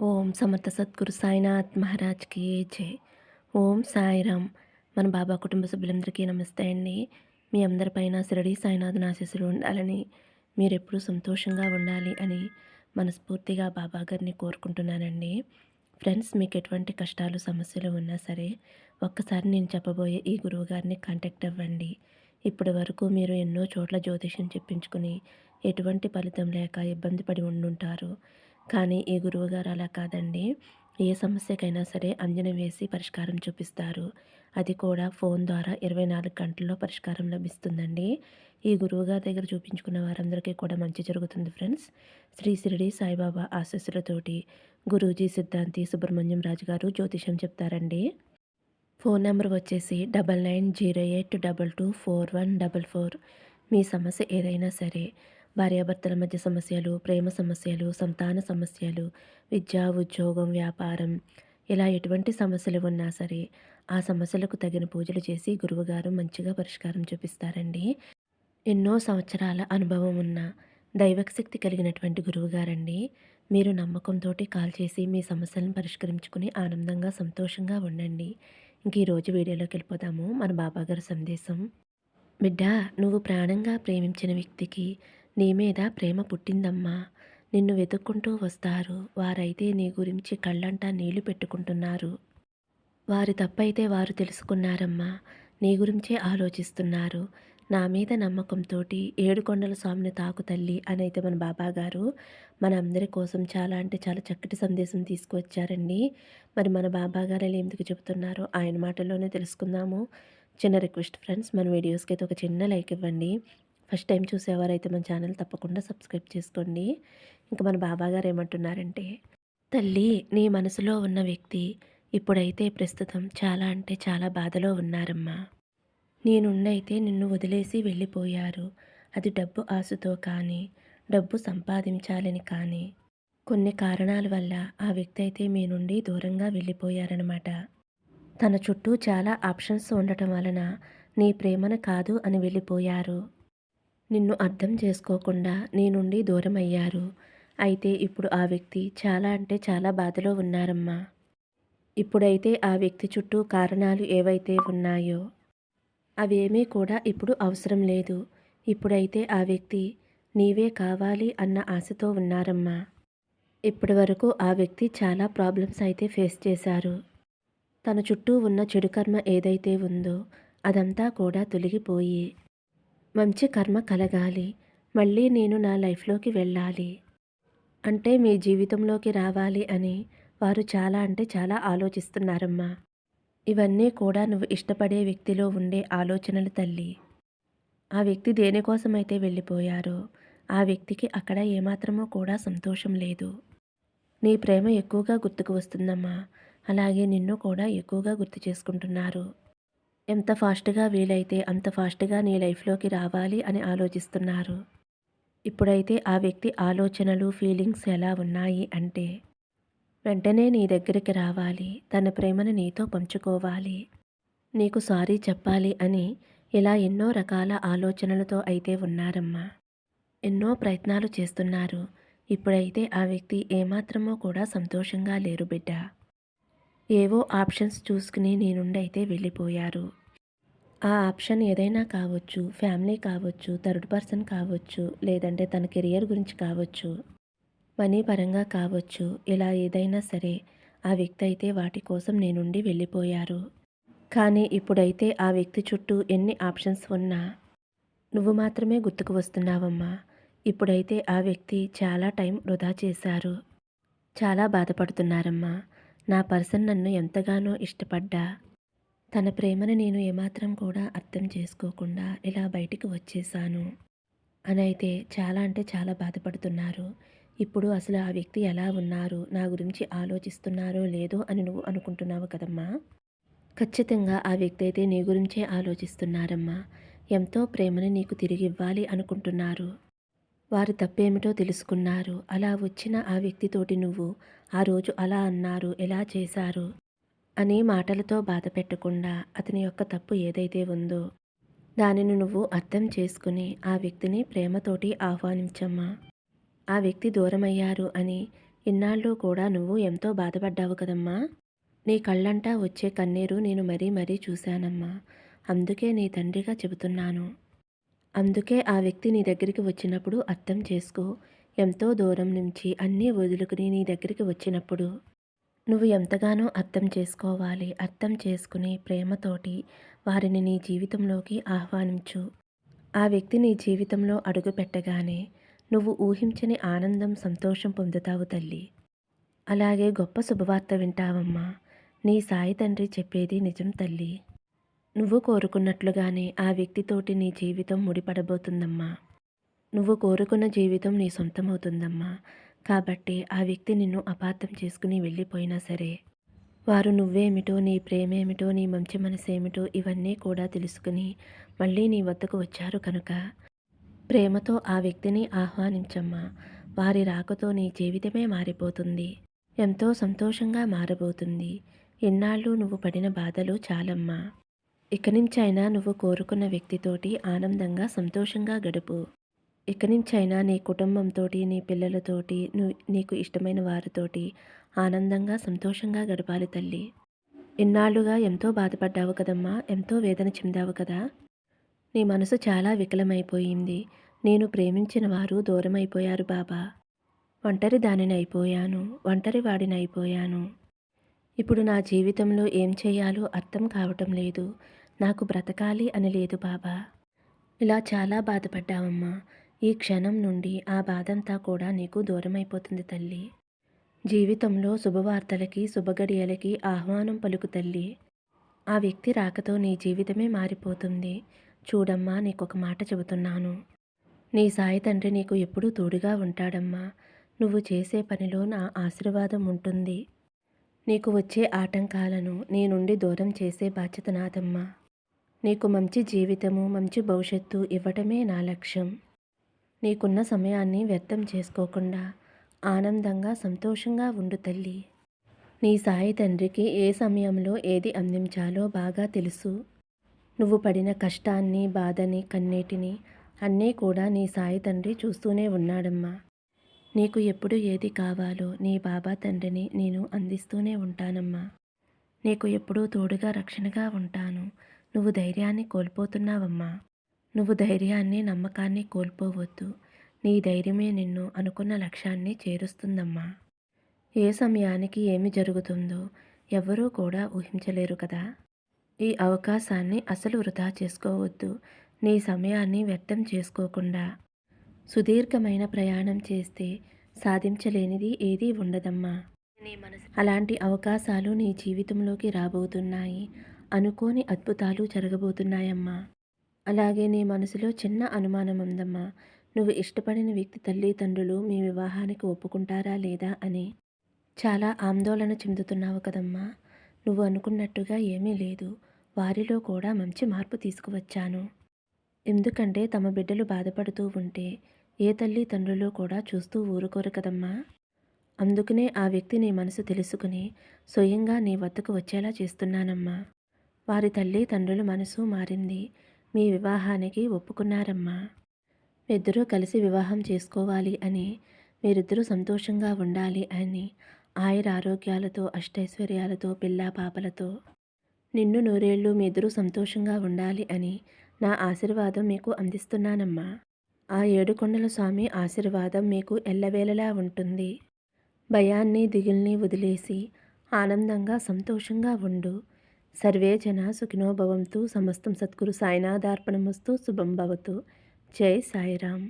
ఓం సమర్థ సద్గురు సాయినాథ్ మహారాజ్కి జై. ఓం సాయిరామ్. మన బాబా కుటుంబ సభ్యులందరికీ నమస్తే అండి. మీ అందరిపైన శిరడి సాయినాథ్ ఆశీస్సులు ఉండాలని మీరు ఎప్పుడూ సంతోషంగా ఉండాలి అని మనస్ఫూర్తిగా బాబా గారిని కోరుకుంటున్నానండి. ఫ్రెండ్స్ మీకు ఎటువంటి కష్టాలు సమస్యలు ఉన్నా సరే ఒక్కసారి నేను చెప్పబోయే ఈ గురువు గారిని కాంటాక్ట్ అవ్వండి. ఇప్పటి వరకు మీరు ఎన్నో చోట్ల జ్యోతిష్యం చెప్పించుకుని ఎటువంటి ఫలితం లేక ఇబ్బంది పడి ఉండుంటారు. కానీ ఈ గురువుగారు అలా కాదండి. ఏ సమస్యకైనా సరే అంజన వేసి పరిష్కారం చూపిస్తారు. అది కూడా ఫోన్ ద్వారా ఇరవై నాలుగు గంటల్లో పరిష్కారం లభిస్తుందండి. ఈ గురువుగారి దగ్గర చూపించుకున్న వారందరికీ కూడా మంచి జరుగుతుంది ఫ్రెండ్స్. శ్రీ శిరిడి సాయిబాబా ఆశస్సులతోటి గురూజీ సిద్ధాంతి సుబ్రహ్మణ్యం రాజు గారు జ్యోతిషం చెప్తారండి. ఫోన్ నెంబర్ వచ్చేసి double nine zero eight double two four one double four. మీ సమస్య ఏదైనా సరే భార్యాభర్తల మధ్య సమస్యలు ప్రేమ సమస్యలు సంతాన సమస్యలు విద్య ఉద్యోగం వ్యాపారం ఇలా ఎటువంటి సమస్యలు ఉన్నా సరే ఆ సమస్యలకు తగిన పూజలు చేసి గురువుగారు మంచిగా పరిష్కారం చూపిస్తారండి. ఎన్నో సంవత్సరాల అనుభవం ఉన్న దైవశక్తి కలిగినటువంటి గురువుగారండి. మీరు నమ్మకంతో కాల్ చేసి మీ సమస్యలను పరిష్కరించుకుని ఆనందంగా సంతోషంగా ఉండండి. ఇంక ఈరోజు వీడియోలోకి వెళ్ళిపోదాము. మన బాబాగారి సందేశం. బిడ్డ నువ్వు ప్రాణంగా ప్రేమించిన వ్యక్తికి నీ మీద ప్రేమ పుట్టిందమ్మా. నిన్ను వెతుక్కుంటూ వస్తారు. వారైతే నీ గురించి కళ్ళంటా నీళ్ళు పెట్టుకుంటున్నారు. వారి తప్పైతే వారు తెలుసుకున్నారమ్మా. నీ గురించే ఆలోచిస్తున్నారు. నా మీద నమ్మకంతో ఏడుకొండల స్వామిని తాకు తల్లి అని అయితే మన బాబా గారు మన అందరి కోసం చాలా అంటే చాలా చక్కటి సందేశం తీసుకువచ్చారండి. మరి మన బాబా గారు ఎందుకు చెబుతున్నారో ఆయన మాటల్లోనే తెలుసుకుందాము. చిన్న రిక్వెస్ట్ ఫ్రెండ్స్ మన వీడియోస్కి అయితే ఒక చిన్న లైక్ ఇవ్వండి. ఫస్ట్ టైం చూసేవారైతే మన ఛానల్ తప్పకుండా సబ్స్క్రైబ్ చేసుకోండి. ఇంకా మన బాబా గారు ఏమంటున్నారంటే తల్లి నీ మనసులో ఉన్న వ్యక్తి ఇప్పుడైతే ప్రస్తుతం చాలా అంటే చాలా బాధలో ఉన్నారమ్మా. నేనున్నైతే నిన్ను వదిలేసి వెళ్ళిపోయారు. అది డబ్బు ఆశతో కానీ డబ్బు సంపాదించాలని కానీ. కొన్ని కారణాల వల్ల ఆ వ్యక్తి అయితే మీ నుండి దూరంగా వెళ్ళిపోయారనమాట తన చుట్టూ చాలా ఆప్షన్స్ ఉండటం వలన నీ ప్రేమను కాదు అని వెళ్ళిపోయారు. నిన్ను అర్థం చేసుకోకుండా నీ నుండి దూరం అయ్యారు అయితే ఇప్పుడు ఆ వ్యక్తి చాలా అంటే చాలా బాధలో ఉన్నారమ్మా. ఇప్పుడైతే ఆ వ్యక్తి చుట్టూ కారణాలు ఏవైతే ఉన్నాయో అవేమీ కూడా ఇప్పుడు అవసరం లేదు. ఇప్పుడైతే ఆ వ్యక్తి నీవే కావాలి అన్న ఆశతో ఉన్నారమ్మా. ఇప్పటి వరకు ఆ వ్యక్తి చాలా ప్రాబ్లమ్స్ అయితే ఫేస్ చేశారు. తన చుట్టూ ఉన్న చెడు కర్మ ఏదైతే ఉందో అదంతా కూడా తొలగిపోయి మంచి కర్మ కలగాలి. మళ్ళీ నేను నా లైఫ్లోకి వెళ్ళాలి. అంటే మీ జీవితంలోకి రావాలి అని వారు చాలా అంటే చాలా ఆలోచిస్తున్నారమ్మా. ఇవన్నీ కూడా నువ్వు ఇష్టపడే వ్యక్తిలో ఉండే ఆలోచనలు తల్లి. ఆ వ్యక్తి దేనికోసమైతే వెళ్ళిపోయారో ఆ వ్యక్తికి అక్కడ ఏమాత్రమో కూడా సంతోషం లేదు. నీ ప్రేమ ఎక్కువగా గుర్తుకు వస్తుందమ్మా. అలాగే నిన్ను కూడా ఎక్కువగా గుర్తు చేసుకుంటున్నారు. ఎంత ఫాస్ట్గా వీలైతే అంత ఫాస్ట్గా నీ లైఫ్లోకి రావాలి అని ఆలోచిస్తున్నారు. ఇప్పుడైతే ఆ వ్యక్తి ఆలోచనలు ఫీలింగ్స్ ఎలా ఉన్నాయి అంటే వెంటనే నీ దగ్గరికి రావాలి తన ప్రేమను నీతో పంచుకోవాలి నీకు సారీ చెప్పాలి అని ఇలా ఎన్నో రకాల ఆలోచనలతో అయితే ఉన్నారమ్మా. ఎన్నో ప్రయత్నాలు చేస్తున్నారు. ఇప్పుడైతే ఆ వ్యక్తి ఏమాత్రమో కూడా సంతోషంగా లేరు బిడ్డ. ఏవో ఆప్షన్స్ చూసుకుని నీ నుండి అయితే వెళ్ళిపోయారు. ఆ ఆప్షన్ ఏదైనా కావచ్చు ఫ్యామిలీ కావచ్చు థర్డ్ పర్సన్ కావచ్చు లేదంటే తన కెరియర్ గురించి కావచ్చు మనీ పరంగా కావచ్చు ఇలా ఏదైనా సరే ఆ వ్యక్తి అయితే వాటి కోసం నేనుండి వెళ్ళిపోయారు. కానీ ఇప్పుడైతే ఆ వ్యక్తి చుట్టూ ఎన్ని ఆప్షన్స్ ఉన్నా నువ్వు మాత్రమే గుర్తుకు వస్తున్నావమ్మా. ఇప్పుడైతే ఆ వ్యక్తి చాలా టైం వృధా చేశారు. చాలా బాధపడుతున్నారమ్మా. నా పర్సన్ నన్ను ఎంతగానో ఇష్టపడ్డా. తన ప్రేమను నేను ఏమాత్రం కూడా అర్థం చేసుకోకుండా ఇలా బయటికి వచ్చేసాను అని అయితే చాలా అంటే చాలా బాధపడుతున్నారు. ఇప్పుడు అసలు ఆ వ్యక్తి ఎలా ఉన్నారు? నా గురించి ఆలోచిస్తున్నారో లేదో అని నువ్వు అనుకుంటున్నావు కదమ్మా? ఖచ్చితంగా ఆ వ్యక్తి అయితే నీ గురించే ఆలోచిస్తున్నారమ్మా. ఎంతో ప్రేమని నీకు తిరిగి ఇవ్వాలి అనుకుంటున్నారు. వారు తప్పేమిటో తెలుసుకున్నారు. అలా వచ్చిన ఆ వ్యక్తితోటి నువ్వు ఆ రోజు అలా అన్నారు ఎలా చేశారు? అని మాటలతో బాధ పెట్టకుండా అతని యొక్క తప్పు ఏదైతే ఉందో దానిని నువ్వు అర్థం చేసుకుని ఆ వ్యక్తిని ప్రేమతోటి ఆహ్వానించమ్మా. ఆ వ్యక్తి దూరమయ్యారు అని ఇన్నాళ్ళు కూడా నువ్వు ఎంతో బాధపడ్డావు కదమ్మా. నీ కళ్ళంటా వచ్చే కన్నీరు నేను మరీ మరీ చూశానమ్మా. అందుకే నీ తండ్రిగా చెబుతున్నాను. అందుకే ఆ వ్యక్తి నీ దగ్గరికి వచ్చినప్పుడు అర్థం చేసుకో. ఎంతో దూరం నుంచి అన్నీ వదులుకుని నీ దగ్గరికి వచ్చినప్పుడు నువ్వు ఎంతగానో అర్థం చేసుకోవాలి. అర్థం చేసుకుని ప్రేమతోటి వారిని నీ జీవితంలోకి ఆహ్వానించు. ఆ వ్యక్తి నీ జీవితంలో అడుగు పెట్టగానే నువ్వు ఊహించని ఆనందం సంతోషం పొందుతావు తల్లి. అలాగే గొప్ప శుభవార్త వింటావమ్మా. నీ సాయి తండ్రి చెప్పేది నిజం తల్లి. నువ్వు కోరుకున్నట్లుగానే ఆ వ్యక్తితోటి నీ జీవితం ముడిపడబోతుందమ్మా. నువ్వు కోరుకున్న జీవితం నీ సొంతమవుతుందమ్మా. కాబట్టి ఆ వ్యక్తి నిన్ను అపార్థం చేసుకుని వెళ్ళిపోయినా సరే వారు నువ్వేమిటో నీ ప్రేమేమిటో నీ మంచి మనసేమిటో ఇవన్నీ కూడా తెలుసుకుని మళ్ళీ నీ వద్దకు వచ్చారు కనుక ప్రేమతో ఆ వ్యక్తిని ఆహ్వానించమ్మా. వారి రాకతో నీ జీవితమే మారిపోతుంది ఎంతో సంతోషంగా మారబోతుంది. ఎన్నాళ్ళు నువ్వు పడిన బాధలు చాలమ్మా. ఇక నుంచైనా నువ్వు కోరుకున్న వ్యక్తితోటి ఆనందంగా సంతోషంగా గడుపు. ఇక నుంచైనా నీ కుటుంబంతోటి నీ పిల్లలతోటి నువ్వు నీకు ఇష్టమైన వారితోటి ఆనందంగా సంతోషంగా గడపాలి తల్లి. ఇన్నాళ్ళుగా ఎంతో బాధపడ్డావు కదమ్మా ఎంతో వేదన చెందావు కదా. నీ మనసు చాలా వికలమైపోయింది. నేను ప్రేమించిన వారు దూరమైపోయారు బాబా. ఒంటరి దానిని అయిపోయాను ఒంటరి వాడిని అయిపోయాను. ఇప్పుడు నా జీవితంలో ఏం చేయాలో అర్థం కావటం లేదు. నాకు బ్రతకాలి అని లేదు బాబా. ఇలా చాలా బాధపడ్డావమ్మా. ఈ క్షణం నుండి ఆ బాధంతా కూడా నీకు దూరమైపోతుంది తల్లి. జీవితంలో శుభవార్తలకి శుభగడియలకి ఆహ్వానం పలుకు తల్లి. ఆ వ్యక్తి రాకతో నీ జీవితమే మారిపోతుంది. చూడమ్మా నీకొక మాట చెబుతున్నాను. నీ సాయి తండ్రి నీకు ఎప్పుడూ తోడుగా ఉంటాడమ్మా. నువ్వు చేసే పనిలో నా ఆశీర్వాదం ఉంటుంది. నీకు వచ్చే ఆటంకాలను నీ నుండి దూరం చేసే బాధ్యత నాదమ్మా. నీకు మంచి జీవితము మంచి భవిష్యత్తు ఇవ్వటమే నా లక్ష్యం. నీకున్న సమయాన్ని వ్యర్థం చేసుకోకుండా ఆనందంగా సంతోషంగా ఉండు తల్లి. నీ సాయి తండ్రికి ఏ సమయంలో ఏది అందించాలో బాగా తెలుసు. నువ్వు పడిన కష్టాన్ని బాధని కన్నీటిని అన్నీ కూడా నీ సాయి తండ్రి చూస్తూనే ఉన్నాడమ్మా. నీకు ఎప్పుడు ఏది కావాలో నీ బాబా తండ్రిని నేను అందిస్తూనే ఉంటానమ్మా. నీకు ఎప్పుడూ తోడుగా రక్షణగా ఉంటాను. నువ్వు ధైర్యాన్ని కోల్పోతున్నావమ్మా. నువ్వు ధైర్యాన్ని నమ్మకాన్ని కోల్పోవద్దు. నీ ధైర్యమే నిన్ను అనుకున్న లక్ష్యాన్ని చేరుస్తుందమ్మా. ఏ సమయానికి ఏమి జరుగుతుందో ఎవ్వరూ కూడా ఊహించలేరు కదా. ఈ అవకాశాన్ని అసలు వృధా చేసుకోవద్దు. నీ సమయాన్ని వ్యర్థం చేసుకోకుండా. సుదీర్ఘమైన ప్రయాణం చేస్తే సాధించలేనిది ఏదీ ఉండదమ్మా. అలాంటి అవకాశాలు నీ జీవితంలోకి రాబోతున్నాయి. అనుకోని అద్భుతాలు జరగబోతున్నాయమ్మా. అలాగే నీ మనసులో చిన్న అనుమానం ఉందమ్మా. నువ్వు ఇష్టపడిన వ్యక్తి తల్లిదండ్రులు మీ వివాహానికి ఒప్పుకుంటారా లేదా అని. చాలా ఆందోళన చెందుతున్నావు కదమ్మా. నువ్వు అనుకున్నట్టుగా ఏమీ లేదు. వారిలో కూడా మంచి మార్పు తీసుకువచ్చాను. ఎందుకంటే తమ బిడ్డలు బాధపడుతూ ఉంటే ఏ తల్లి తండ్రులు కూడా చూస్తూ ఊరుకోరు కదమ్మా? అందుకనే ఆ వ్యక్తి నీ మనసు తెలుసుకుని స్వయంగా నీ వద్దకు వచ్చేలా చేస్తున్నానమ్మా. వారి తల్లి తండ్రుల మనసు మారింది. మీ వివాహానికి ఒప్పుకున్నారమ్మా. ఇద్దరూ కలిసి వివాహం చేసుకోవాలి అని మీరిద్దరూ సంతోషంగా ఉండాలి అని ఆయుర ఆరోగ్యాలతో అష్టైశ్వర్యాలతో పిల్లా పాపలతో నిన్ను నూరేళ్ళు మీ ఇద్దరూ సంతోషంగా ఉండాలి అని నా ఆశీర్వాదం మీకు అందిస్తున్నానమ్మా. ఆ ఏడుకొండల స్వామి ఆశీర్వాదం మీకు ఎల్లవేళలా ఉంటుంది. భయాన్ని దిగుల్ని వదిలేసి ఆనందంగా సంతోషంగా ఉండు. సర్వే జన సుఖినోభవంతు సమస్తం సద్గురు సాయినాథార్పణమస్తు. శుభం భవతు. జై సాయిరామ్.